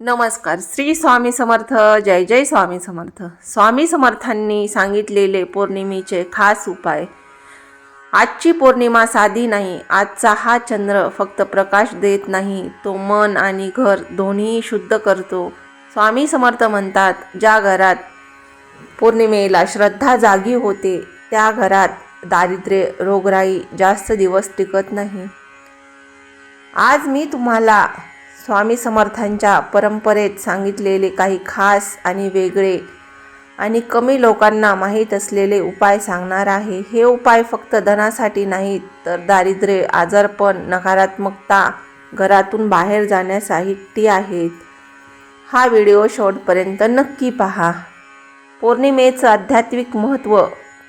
नमस्कार श्री स्वामी समर्थ जय जय स्वामी समर्थ. स्वामी समर्थांनी सांगितलेले पौर्णिमेचे खास उपाय. आजची पौर्णिमा साधी नाही आजचा हा चंद्र फक्त प्रकाश देत नाही तो मन आणि घर दोन्ही शुद्ध करतो. स्वामी समर्थ म्हणतात ज्या घरात पौर्णिमेला श्रद्धा जागी होते त्या घरात दारिद्र्य रोगराई जास्त दिवस टिकत नाही. आज मी तुम्हाला स्वामी समर्थांच्या परंपरेत सांगितलेले काही खास आणि वेगळे आणि कमी लोकांना माहीत असलेले उपाय सांगणार आहे. हे उपाय फक्त धनासाठी नाहीत तर दारिद्र्य आजारपण नकारात्मकता घरातून बाहेर जाण्यासाठी आहेत. हा व्हिडिओ शेवटपर्यंत नक्की पहा. पौर्णिमेचं आध्यात्मिक महत्त्व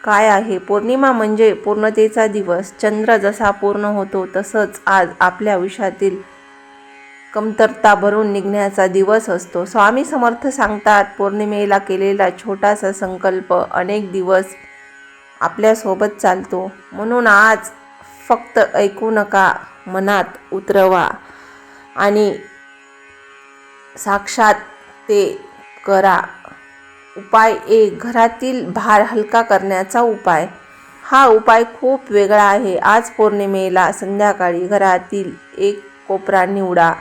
काय आहे? पौर्णिमा म्हणजे पूर्णतेचा दिवस. चंद्र जसा पूर्ण होतो तसंच आज आपल्या आयुष्यातील कमतरता भरून निघण्याचा दिवस असतो. स्वामी समर्थ सांगतात पौर्णिमेला केलेला छोटासा संकल्प अनेक दिवस आपल्यासोबत चालतो. म्हणून आज फक्त ऐकू नका मनात उतरवा आणि साक्षात ते करा. उपाय एक घरातील भार हलका करण्याचा उपाय. हा उपाय खूप वेगळा आहे. आज पौर्णिमेला संध्याकाळी घरातील एक कोपरा निवडा.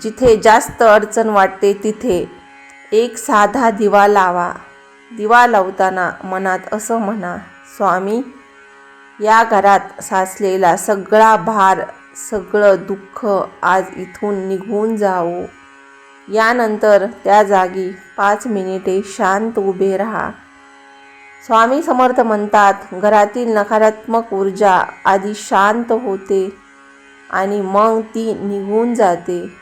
जिथे जास्त अडचण वाटते तिथे एक साधा दिवा लावा. दिवा लावताना मनात असं म्हणा स्वामी या घरात साचलेला सगळा भार सगळं दुःख आज इथून निघून जावो. यानंतर त्या जागी पाच मिनिटे शांत उभे राहा. स्वामी समर्थ म्हणतात घरातील नकारात्मक ऊर्जा आधी शांत होते आणि मग ती निघून जाते.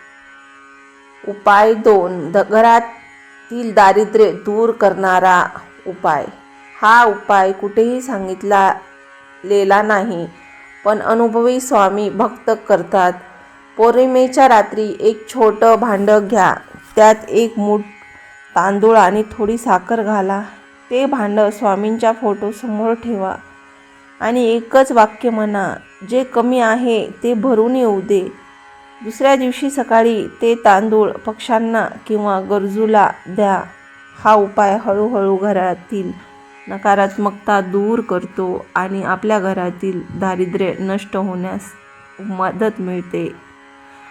उपाय दोन द घरातील दारिद्र्य दूर करणारा उपाय. हा उपाय कुठेही सांगितलेला नाही पण अनुभवी स्वामी भक्त करतात. पौर्णिमेच्या रात्री एक छोटं भांडं घ्या त्यात एक मूठ तांदूळ आणि थोडी साखर घाला. ते भांडं स्वामींच्या फोटोसमोर ठेवा आणि एकच वाक्य म्हणा जे कमी आहे ते भरून येऊ दे. दुसऱ्या दिवशी सकाळी ते तांदूळ पक्ष्यांना किंवा गरजूला द्या. हा उपाय हळूहळू घरातील नकारात्मकता दूर करतो आणि आपल्या घरातील दारिद्र्य नष्ट होण्यास मदत मिळते.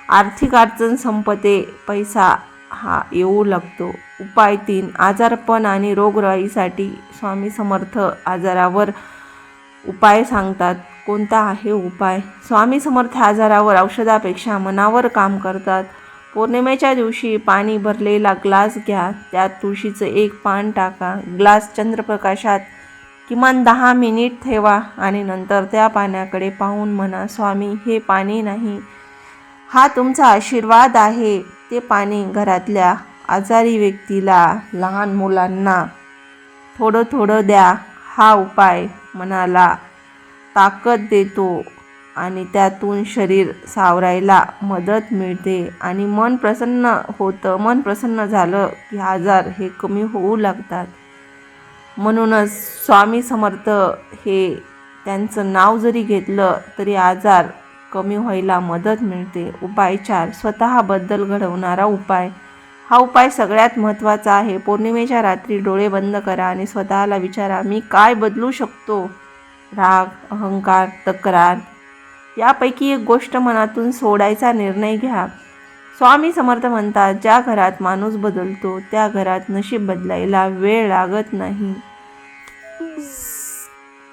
आर्थिक अडचण संपते पैसा हा येऊ लागतो. उपाय तीन आजारपण आणि रोगराईसाठी स्वामी समर्थ आजारावर उपाय सांगतात. कोणता आहे उपाय? स्वामी समर्थ आजारावर औषधापेक्षा मनावर काम करतात. पौर्णिमेच्या दिवशी पाणी भरलेला ग्लास घ्या त्यात तुळशीचं एक पान टाका. ग्लास चंद्रप्रकाशात किमान दहा मिनिट ठेवा आणि नंतर त्या पाण्याकडे पाहून म्हणा स्वामी हे पाणी नाही. हा तुमचा आशीर्वाद आहे. ते पाणी घरातल्या आजारी व्यक्तीला लहान मुलांना थोडं थोडं द्या. हा उपाय मनाला ताकद देतो आणि त्यातून शरीर सावरायला मदत मिळते. आणि मन प्रसन्न होतं मन प्रसन्न झालं की आजार हे कमी होऊ लागतात. म्हणूनच स्वामी समर्थ हे त्यांचं नाव जरी घेतलं तरी आजार कमी व्हायला मदत मिळते. उपाय चार स्वतःबद्दल घडवणारा उपाय. हा उपाय सगळ्यात महत्त्वाचा आहे. पौर्णिमेच्या रात्री डोळे बंद करा आणि स्वतःला विचारा मी काय बदलू शकतो? राग अहंकार तक्रार यापैकी एक गोष्ट मनातून सोडायचा निर्णय घ्या. स्वामी समर्थ म्हणतात ज्या घरात माणूस बदलतो त्या घरात नशीब बदलायला वेळ लागत नाही.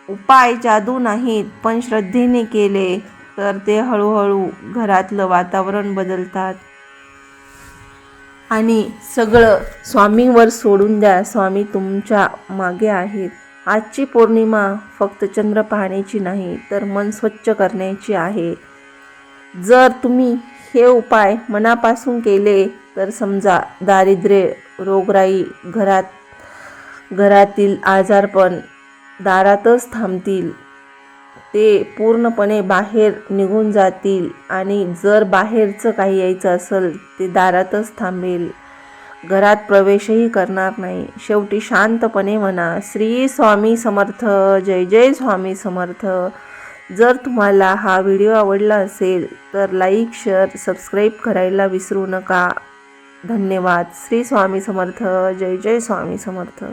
उपाय जादू नाहीत पण श्रद्धेने केले तर ते हळूहळू घरातलं वातावरण बदलतात. आणि सगळं स्वामींवर सोडून द्या स्वामी तुमच्या मागे आहेत. आजची पौर्णिमा फक्त चंद्र पाहण्याची नाही तर मन स्वच्छ करण्याची आहे. जर तुम्ही हे उपाय मनापासून केले तर समजा दारिद्र्य रोगराई घरात घरातील आजारपण दारातच थांबतील. ते पूर्णपणे बाहेर निघून जातील आणि जर बाहेरचं काही यायचं असेल ते दारातच थांबेल. घरात प्रवेशही करणार नाही. शेवटी शांतपणे म्हणा श्री स्वामी समर्थ जय जय स्वामी समर्थ. जर तुम्हाला हा व्हिडिओ आवडला असेल तर लाईक शेअर सबस्क्राईब करायला विसरू नका. धन्यवाद. श्री स्वामी समर्थ जय जय स्वामी समर्थ.